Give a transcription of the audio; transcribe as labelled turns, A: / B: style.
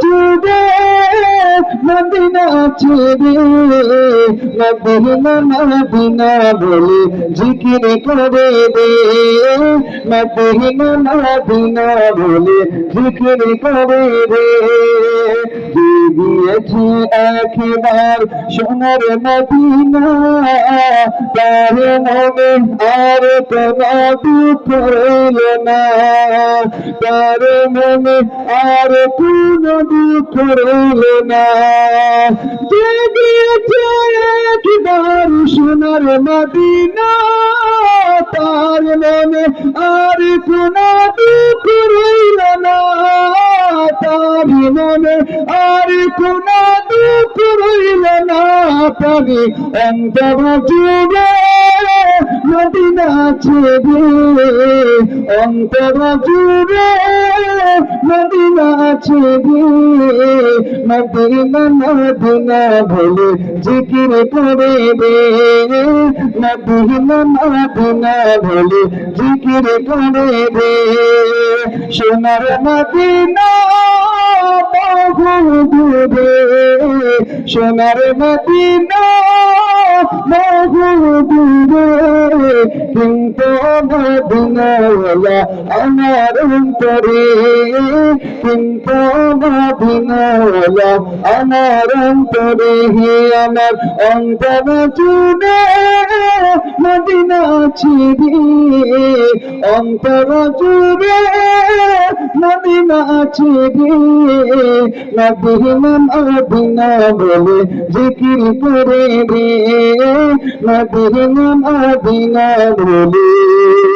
A: জুড়ে মদিনা ছেড়ে মদিনা মদিনা বলে জিকির করে দে। মদিনা মদিনা বলে জিকির করে দে। দিয়েছি একবার সোনার মদিনা তার মনে আর কোনো দুঃখ না। তার মনে আর কোনো দুঃখ না। যে একবার সোনার মদিনা, তার মনে আর কোনো দুঃখ মনে আর কোন দুঃখ রইল না পাবি অন্তর জুড়ে মদিনা ছেড়ে অন্তর জুড়ে মদিনা ছেড়ে মদিনা মদিনা বলে জিকির করে দে। মদিনা মদিনা বলে জিকির করে দে। সোনার মদিনা সোনার মদিনা, বহু দূরে। কিন্তু মদিনাওয়ালা আমার অন্তরে। কিন্তু মদিনাওয়ালা আমার অন্তরে। হে আমার অন্তর জুড়ে মদিনা ছিড়ি। অন্তর জুড়ে মদিনা ছিড়ি মদিনা মদিনা বলে জিকির করে রে মদিনা মদিনা বলে